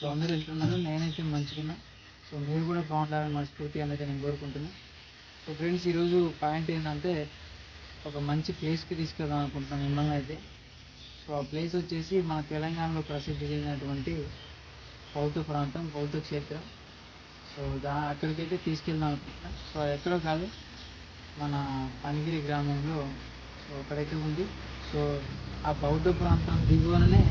So అందరూ ఇట్లున్నారు నేనైతే మంచిగా సో మీరు కూడా బాగుండాలని మనస్ఫూర్తిగా అనేది నేను కోరుకుంటున్నాను సో ఫ్రెండ్స్ ఈరోజు పాయింట్ ఏంటంటే ఒక మంచి ప్లేస్కి తీసుకెళ్దాం అనుకుంటున్నాను మిమ్మల్ని అయితే. సో ఆ ప్లేస్ వచ్చేసి మన తెలంగాణలో ప్రసిద్ధి చెందినటువంటి బౌద్ధ ప్రాంతం బౌద్ధ క్షేత్రం. సో దా అక్కడికైతే తీసుకెళ్దాం అనుకుంటున్నాను సో ఎక్కడో కాదు మన పనిగిరి గ్రామంలో సో అక్కడైతే ఉంది. సో ఆ బౌద్ధ ప్రాంతం దిగువననే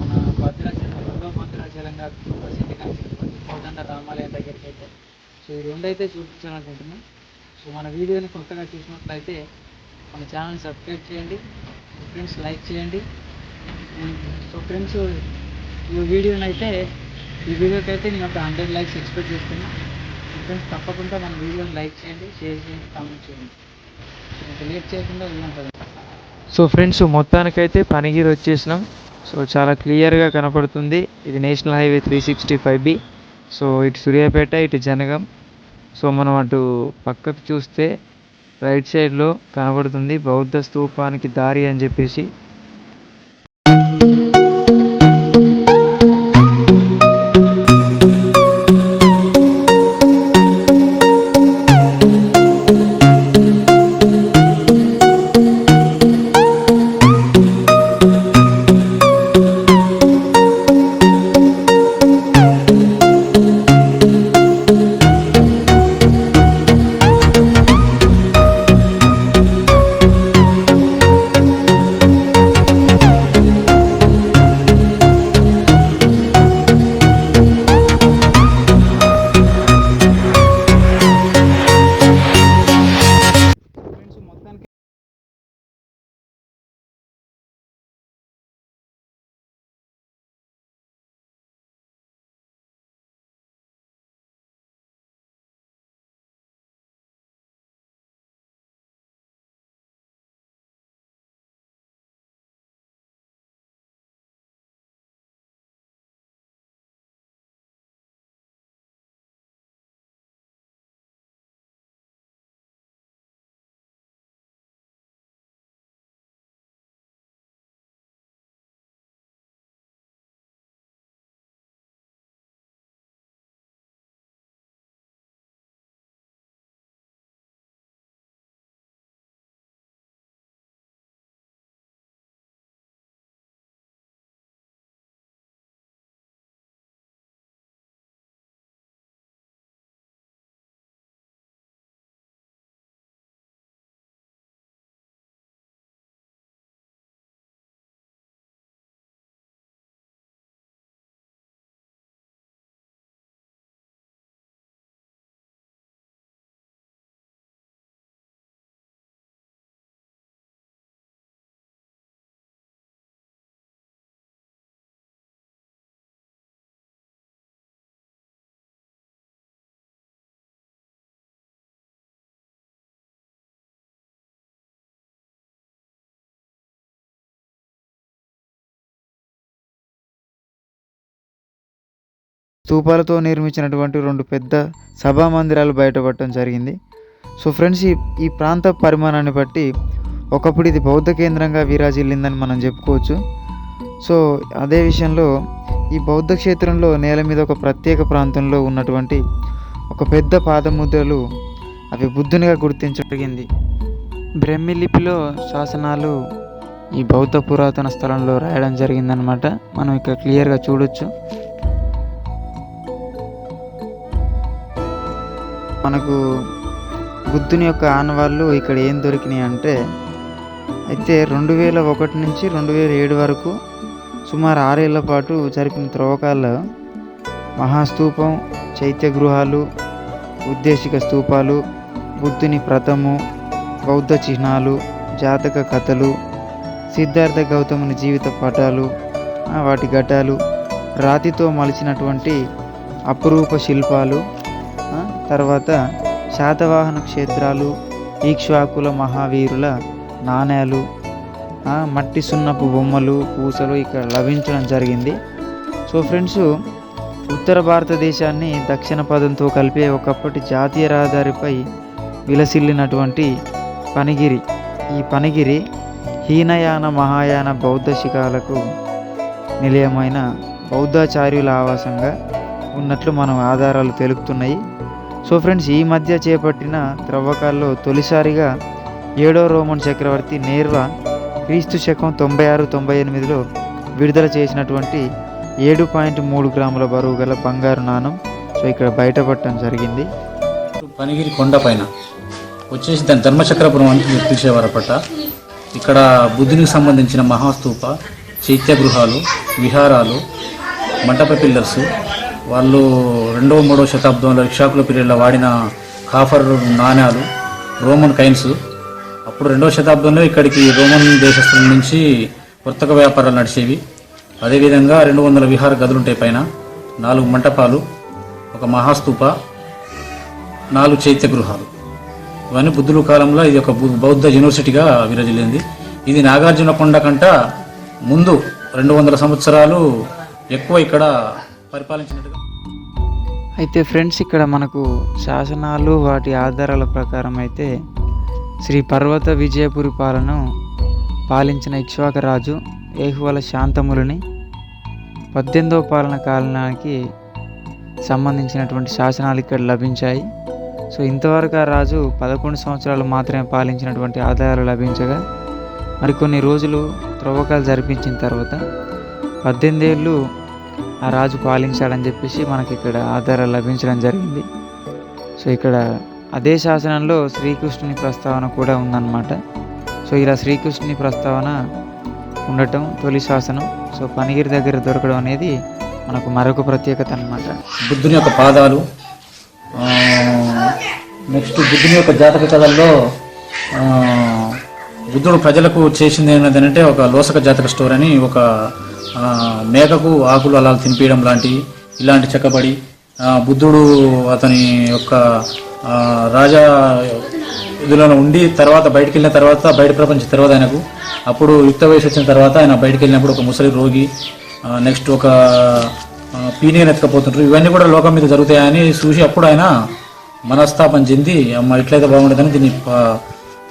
మన భద్రాచలంలో భద్రాచలంగా ప్రసిద్ధిగాంచినటువంటి కోదండ రామాలయం దగ్గరికి అయితే సో ఈ రెండు అయితే చూపించాలనుకుంటున్నాం సో మన వీడియోని కొత్తగా చూసినట్లయితే మన ఛానల్ సబ్స్క్రైబ్ చేయండి ఫ్రెండ్స్ లైక్ చేయండి సో ఫ్రెండ్స్ ఈ వీడియోని అయితే ఈ వీడియోకి అయితే నేను ఒక హండ్రెడ్ లైక్స్ ఎక్స్పెక్ట్ చేస్తున్నాను ఫ్రెండ్స్ తప్పకుండా మన వీడియోని లైక్ చేయండి షేర్ చేయండి కామెంట్ చేయండి సో ఇంకా లేట్ చేయకుండా వెళ్ళాం సో ఫ్రెండ్స్ మొత్తానికైతే పనిగీరు వచ్చేసినాం సో చాలా క్లియర్గా కనపడుతుంది. ఇది national highway three sixty five B. So ఇటు సూర్యాపేట ఇటు జనగం. సో మనం అటు పక్కకు చూస్తే రైట్ సైడ్లో కనబడుతుంది బౌద్ధ స్థూపానికి దారి అని చెప్పేసి స్తూపాలతో నిర్మించినటువంటి రెండు పెద్ద సభా మందిరాలు బయటపడటం జరిగింది. సో ఫ్రెండ్స్ ఈ ఈ ప్రాంత పరిమాణాన్ని బట్టి ఒకప్పుడు ఇది బౌద్ధ కేంద్రంగా విరాజిల్లిందని మనం చెప్పుకోవచ్చు. సో అదే విషయంలో ఈ బౌద్ధ క్షేత్రంలో నేల మీద ఒక ప్రత్యేక ప్రాంతంలో ఉన్నటువంటి ఒక పెద్ద పాదముద్రలు అవి బుద్ధునిగా గుర్తించగలిగింది బ్రహ్మి లిపిలో శాసనాలు ఈ బౌద్ధ పురాతన స్థలంలో రాయడం జరిగిందనమాట మనం ఇక్కడ క్లియర్గా చూడొచ్చు. మనకు బుద్ధుని యొక్క ఆనవాళ్ళు ఇక్కడ ఏం దొరికినాయి అంటే అయితే రెండు వేల ఒకటి నుంచి రెండు వేల ఏడు వరకు సుమారు ఆరేళ్ళ పాటు జరిపిన త్రవ్వకాల్లో మహాస్తూపం చైత్య గృహాలు ఉద్దేశిక స్తూపాలు బుద్ధుని ప్రథము బౌద్ధ చిహ్నాలు జాతక కథలు సిద్ధార్థ గౌతముని జీవిత పటాలు వాటి ఘటాలు రాతితో మలిచినటువంటి అపురూప శిల్పాలు తర్వాత శాతవాహన క్షేత్రాలు ఈక్ష్వాకుల మహావీరుల నాణేలు మట్టి సున్నపు బొమ్మలు పూసలు ఇక్కడ లభించడం జరిగింది. సో ఫ్రెండ్స్ ఉత్తర భారతదేశాన్ని దక్షిణ పదంతో కలిపే ఒకప్పటి జాతీయ రహదారిపై విలసిల్లినటువంటి పనిగిరి. ఈ పనిగిరి హీనయాన మహాయాన బౌద్ధ శిఖాలకు నిలయమైన బౌద్ధాచార్యుల ఆవాసంగా ఉన్నట్లు మనం ఆధారాలు తెలుపుతున్నాయి. సో ఫ్రెండ్స్ ఈ మధ్య చేపట్టిన త్రవ్వకాల్లో తొలిసారిగా ఏడో రోమన్ చక్రవర్తి నేర్వ క్రీస్తు శకం తొంభై ఆరు తొంభై ఎనిమిదిలో విడుదల చేసినటువంటి ఏడు పాయింట్ మూడు గ్రాముల బరువు గల బంగారు నాణం. సో ఇక్కడ బయటపడటం జరిగింది. పనిగిరి కొండ పైన వచ్చేసి దాని ధర్మచక్రపురం అని పిలిచేవారపట ఇక్కడ బుద్ధునికి సంబంధించిన మహాస్తూప చైత్య గృహాలు విహారాలు మంటప పిల్లర్స్ వాళ్ళు రెండవ మూడవ శతాబ్దంలో ఇక్షాకుల పీరియడ్లో వాడిన కాఫర్ నాణ్యాలు రోమన్ కైన్స్. అప్పుడు రెండవ శతాబ్దంలో ఇక్కడికి రోమన్ దేశస్తుల నుంచి పుస్తక వ్యాపారాలు నడిచేవి. అదేవిధంగా రెండు వందల విహార గదులు ఉంటాయి పైన. నాలుగు మంటపాలు ఒక మహాస్తూప నాలుగు చైత్య గృహాలు. ఇవన్నీ బుద్ధుల కాలంలో ఇది ఒక బు- బౌద్ధ యూనివర్సిటీగా విరజిల్లింది. ఇది నాగార్జున కొండ కంట ముందు రెండు వందల సంవత్సరాలు ఎక్కువ ఇక్కడ పరిపాలించినట్టుగా? అయితే ఫ్రెండ్స్ ఇక్కడ మనకు శాసనాలు వాటి ఆధారాల ప్రకారం అయితే శ్రీ పర్వత విజయపురి పాలను పాలించిన ఇక్ష్వాక రాజు ఏహువల శాంతములని పద్దెనిమిదవ పాలన కాలానికి సంబంధించినటువంటి శాసనాలు ఇక్కడ లభించాయి. సో ఇంతవరకు ఆ రాజు పదకొండు సంవత్సరాలు మాత్రమే పాలించినటువంటి ఆధారాలు లభించగా మరికొన్ని రోజులు త్రవ్వకాలు జరిపించిన తర్వాత పద్దెనిమిది ఏళ్ళు ఆ రాజు పాలించాడని చెప్పేసి మనకి ఇక్కడ ఆధారాలు లభించడం జరిగింది. సో ఇక్కడ అదే శాసనంలో శ్రీకృష్ణుని ప్రస్తావన కూడా ఉందన్నమాట. సో ఇలా శ్రీకృష్ణుని ప్రస్తావన ఉండటం తొలి శాసనం. సో పనిగిరి దగ్గర దొరకడం అనేది మనకు మరొక ప్రత్యేకత అన్నమాట. బుద్ధుని యొక్క పాదాలు నెక్స్ట్ బుద్ధుని యొక్క జాతక కథల్లో బుద్ధుడు ప్రజలకు చేసింది ఏంటంటే ఒక లోసక జాతక స్టోర్ అని ఒక మేకకు ఆకులు అలా తినిపించడం లాంటివి ఇలాంటి చెక్కబడి బుద్ధుడు అతని యొక్క రాజా ఇదిలో ఉండి తర్వాత బయటికి వెళ్ళిన తర్వాత బయట ప్రపంచం తర్వాత ఆయనకు. అప్పుడు యుక్త వయసు వచ్చిన తర్వాత ఆయన బయటికి వెళ్ళినప్పుడు ఒక ముసలి రోగి నెక్స్ట్ ఒక పీనియన్ పీనీని ఎత్తుకపోతుంటారు ఇవన్నీ కూడా లోకం మీద జరుగుతాయని చూసి అప్పుడు ఆయన మనస్తాపం చెంది అమ్మ ఎట్లయితే బాగుండదని దీన్ని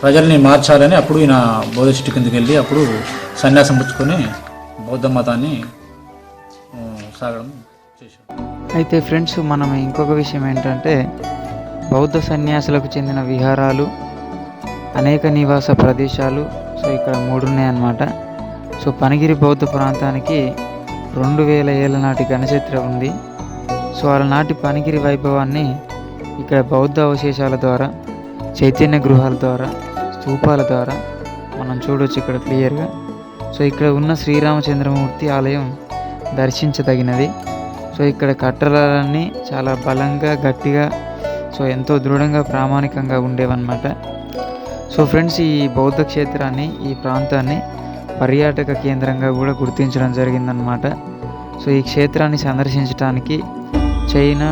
ప్రజల్ని మార్చాలని అప్పుడు ఈయన బోధ చెట్టు కిందకి వెళ్ళి అప్పుడు సన్యాసం పుచ్చుకొని బౌద్ధ మతాన్ని సాగడం చేశాడు అయితే ఫ్రెండ్స్ మనం ఇంకొక విషయం ఏంటంటే బౌద్ధ సన్యాసులకు చెందిన విహారాలు అనేక నివాస ప్రదేశాలు సో ఇక్కడ మూడు ఉన్నాయన్నమాట సో పనిగిరి బౌద్ధ ప్రాంతానికి రెండు వేల ఏళ్ళ నాటి గణచరిత్ర ఉంది. సో నాటి పనిగిరి వైభవాన్ని ఇక్కడ బౌద్ధ అవశేషాల ద్వారా చైతన్య గృహాల ద్వారా స్తూపాల ద్వారా మనం చూడొచ్చు ఇక్కడ క్లియర్గా. సో ఇక్కడ ఉన్న శ్రీరామచంద్రమూర్తి ఆలయం దర్శించదగినది. సో ఇక్కడ కట్టడాలన్నీ చాలా బలంగా గట్టిగా సో ఎంతో దృఢంగా ప్రామాణికంగా ఉండేవన్నమాట. సో ఫ్రెండ్స్ ఈ బౌద్ధ క్షేత్రాన్ని ఈ ప్రాంతాన్ని పర్యాటక కేంద్రంగా కూడా గుర్తించడం జరిగిందనమాట సో ఈ క్షేత్రాన్ని సందర్శించడానికి చైనా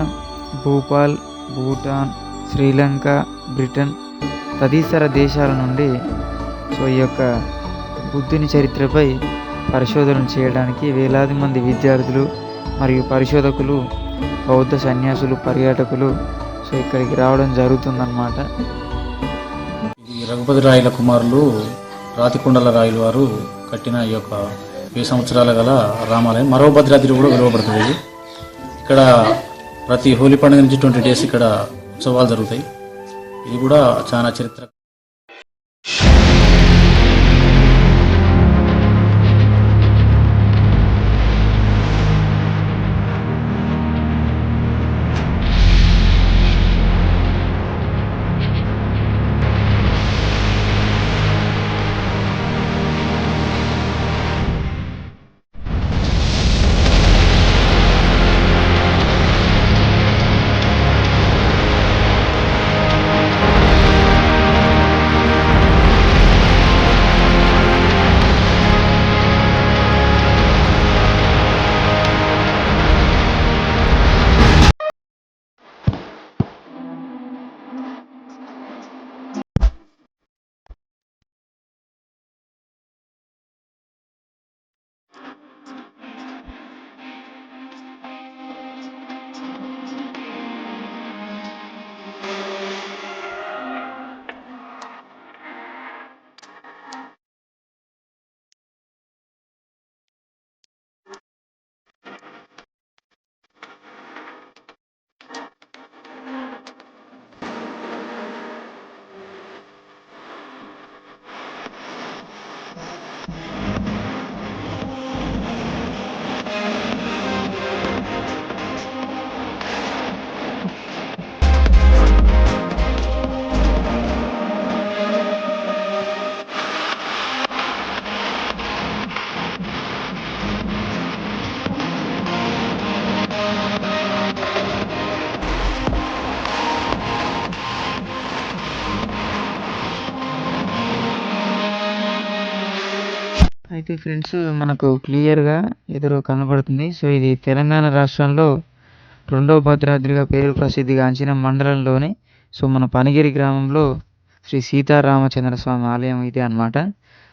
భూపాల్ భూటాన్ శ్రీలంక బ్రిటన్ తదితర దేశాల నుండి సో ఈ యొక్క బుద్ధుని చరిత్రపై పరిశోధనలు చేయడానికి వేలాది మంది విద్యార్థులు మరియు పరిశోధకులు బౌద్ధ సన్యాసులు పర్యాటకులు సో ఇక్కడికి రావడం జరుగుతుందన్నమాట. ఈ రఘుపతి రాయల కుమారులు రాతికొండల రాయలు వారు కట్టిన ఈ యొక్క వెయ్యి సంవత్సరాల గల రామాలయం. మరో భద్రాద్రి కూడా పిలువబడుతుంది ఇక్కడ ప్రతి హోలీ పండుగ నుంచి ట్వంటీ డేస్ ఇక్కడ ఉత్సవాలు జరుగుతాయి. ఇది కూడా చాలా చరిత్ర అయితే ఫ్రెండ్స్ మనకు క్లియర్గా ఎదురు కనబడుతుంది. సో ఇది తెలంగాణ రాష్ట్రంలో రెండవ భద్రాద్రిగా పేరు ప్రసిద్ధిగాంచిన మండలంలోని. సో మన పనిగిరి గ్రామంలో శ్రీ సీతారామచంద్ర స్వామి ఆలయం ఇది అన్నమాట.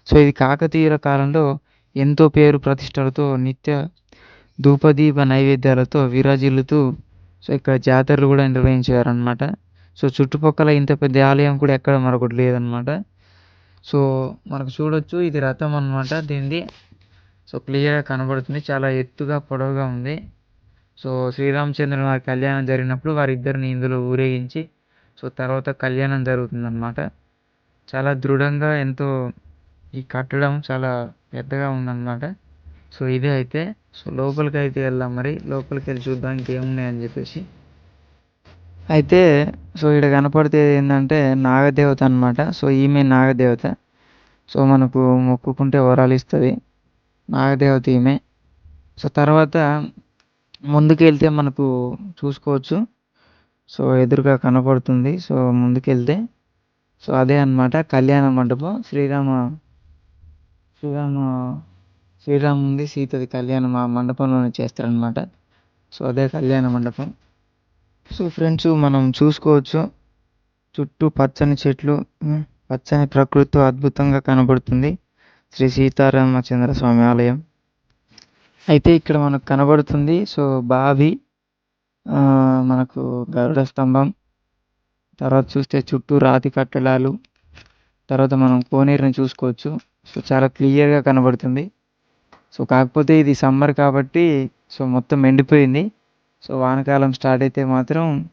సో ఇది కాకతీయుల కాలంలో ఎంతో పేరు ప్రతిష్టలతో నిత్య ధూపదీప నైవేద్యాలతో విరాజిల్లుతూ సో ఇక్కడ జాతరలు కూడా నిర్వహించేవారు అనమాట సో చుట్టుపక్కల ఇంత పెద్ద ఆలయం కూడా ఎక్కడ మరొకటి లేదనమాట సో మనకు చూడొచ్చు ఇది రథం అన్నమాట దీనిది. సో క్లియర్గా కనబడుతుంది చాలా ఎత్తుగా పొడవుగా ఉంది. సో శ్రీరామచంద్రుని వారి కళ్యాణం జరిగినప్పుడు వారిద్దరిని ఇందులో ఊరేగించి సో తర్వాత కళ్యాణం జరుగుతుందన్నమాట. చాలా దృఢంగా ఎంతో ఈ కట్టడం చాలా పెద్దగా ఉందన్నమాట. సో ఇదే అయితే సో లోపలికి అయితే వెళ్దాం మరి. లోపలికి వెళ్ళి చూద్దాం ఇంకేమున్నాయని చెప్పేసి. అయితే సో ఇక్కడ కనపడితే ఏంటంటే నాగదేవత అన్నమాట. సో ఈమె నాగదేవత. సో మనకు మొక్కుకుంటే వరాలు ఇస్తుంది నాగదేవత ఈమె. సో తర్వాత ముందుకెళ్తే మనకు చూసుకోవచ్చు. సో ఎదురుగా కనపడుతుంది. సో ముందుకెళ్తే సో అదే అన్నమాట కళ్యాణ మండపం. శ్రీరామ శ్రీరామ శ్రీరాముంది సీతది కళ్యాణం ఆ మండపంలోనే చేస్తారనమాట సో అదే కళ్యాణ మండపం. సో ఫ్రెండ్స్ మనం చూసుకోవచ్చు. చుట్టూ పచ్చని చెట్లు పచ్చని ప్రకృతితో అద్భుతంగా కనబడుతుంది. శ్రీ సీతారామచంద్ర స్వామి ఆలయం. అయితే ఇక్కడ మనకు కనబడుతుంది సో బావి మనకు గరుడ స్తంభం. తర్వాత చూస్తే చుట్టూ రాతి కట్టడాలు. తర్వాత మనం కోనేరుని చూసుకోవచ్చు. సో చాలా క్లియర్గా కనబడుతుంది. సో కాకపోతే ఇది సమ్మర్ కాబట్టి సో మొత్తం ఎండిపోయింది. సో వానకాలం స్టార్ట్ అయితే మాత్రం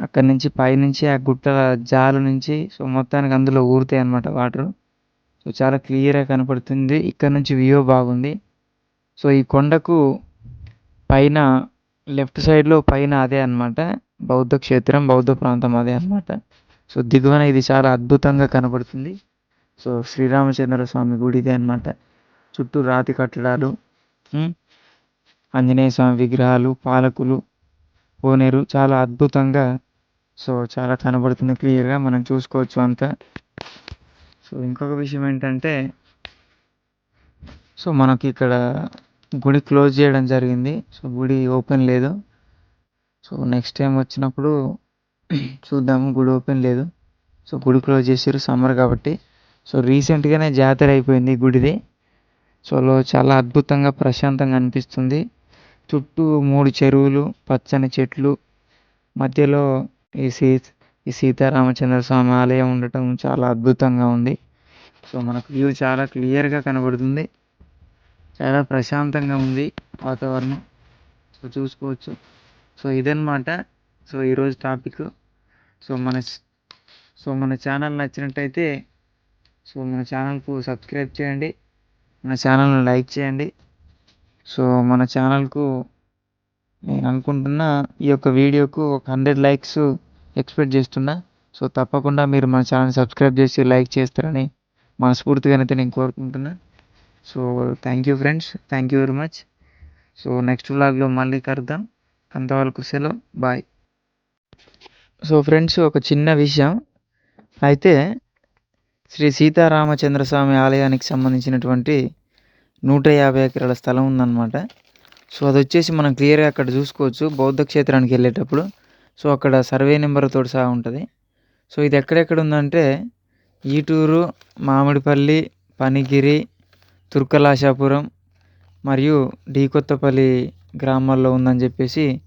అక్కడి నుంచి పైనుంచి ఆ గుట్టల జాలు నుంచి సో మొత్తానికి అందులో ఊరుతాయి అన్నమాట వాటర్. సో చాలా క్లియర్గా కనపడుతుంది. ఇక్కడ నుంచి వ్యూ బాగుంది. సో ఈ కొండకు పైన లెఫ్ట్ సైడ్లో పైన అదే అన్నమాట. బౌద్ధ క్షేత్రం బౌద్ధ ప్రాంతం అదే అన్నమాట. సో దిగువన ఇది చాలా అద్భుతంగా కనబడుతుంది సో శ్రీరామచంద్ర స్వామి గుడి ఇదే చుట్టూ రాతి కట్టడాలు. ఆంజనేయ స్వామి విగ్రహాలు పాలకులు కోనేరు చాలా అద్భుతంగా సో చాలా కనబడుతుంది క్లియర్గా. మనం చూసుకోవచ్చు అంతా. సో ఇంకొక విషయం ఏంటంటే సో మనకి ఇక్కడ గుడి క్లోజ్ చేయడం జరిగింది. సో గుడి ఓపెన్ లేదు. సో నెక్స్ట్ టైం వచ్చినప్పుడు చూద్దాము. గుడి ఓపెన్ లేదు. సో గుడి క్లోజ్ చేసారు సమ్మర్ కాబట్టి. సో రీసెంట్గానే జాతర అయిపోయింది గుడిది. సో చాలా అద్భుతంగా ప్రశాంతంగా అనిపిస్తుంది. చుట్టూ మూడు చెరువులు పచ్చని చెట్లు మధ్యలో ఈ సీ ఈ సీతారామచంద్ర స్వామి ఆలయం ఉండటం చాలా అద్భుతంగా ఉంది. సో మనకు వ్యూ చాలా క్లియర్గా కనబడుతుంది. చాలా ప్రశాంతంగా ఉంది వాతావరణం. సో చూసుకోవచ్చు. సో ఇదన్నమాట. సో ఈరోజు టాపిక్. సో మన సో మన ఛానల్ నచ్చినట్టయితే సో మన ఛానల్కు సబ్స్క్రైబ్ చేయండి. మన ఛానల్ను లైక్ చేయండి. సో మన ఛానల్కు నేను అనుకుంటున్నా ఈ యొక్క వీడియోకు ఒక హండ్రెడ్ లైక్స్ ఎక్స్పెక్ట్ చేస్తున్నా. సో తప్పకుండా మీరు మన ఛానల్ సబ్స్క్రైబ్ చేసి లైక్ చేస్తారని మనస్ఫూర్తిగానైతే నేను కోరుకుంటున్నా. So thank you friends thank you very much so next వ్లాగ్లో మళ్ళీ కలుద్దాం. అంతవరకు సెలవు. బాయ్ సో ఫ్రెండ్స్ ఒక చిన్న విషయం. అయితే శ్రీ సీతారామచంద్ర స్వామి ఆలయానికి సంబంధించినటువంటి నూట యాభై ఎకరాల స్థలం ఉందన్నమాట. సో అది వచ్చేసి మనం క్లియర్గా అక్కడ చూసుకోవచ్చు. బౌద్ధ క్షేత్రానికి వెళ్ళేటప్పుడు. సో అక్కడ సర్వే నెంబర్తో సహా ఉంటుంది. సో ఇది ఎక్కడెక్కడ ఉందంటే ఈటూరు మామిడిపల్లి పనిగిరి తుర్కలాశాపురం మరియు డి కొత్తపల్లి గ్రామాల్లో ఉందని చెప్పేసి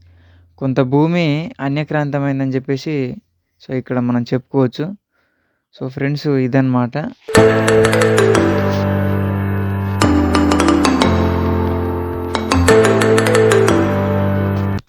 కొంత భూమి అన్యక్రాంతమైందని చెప్పేసి సో ఇక్కడ మనం చెప్పుకోవచ్చు. సో ఫ్రెండ్స్ ఇదన్నమాట.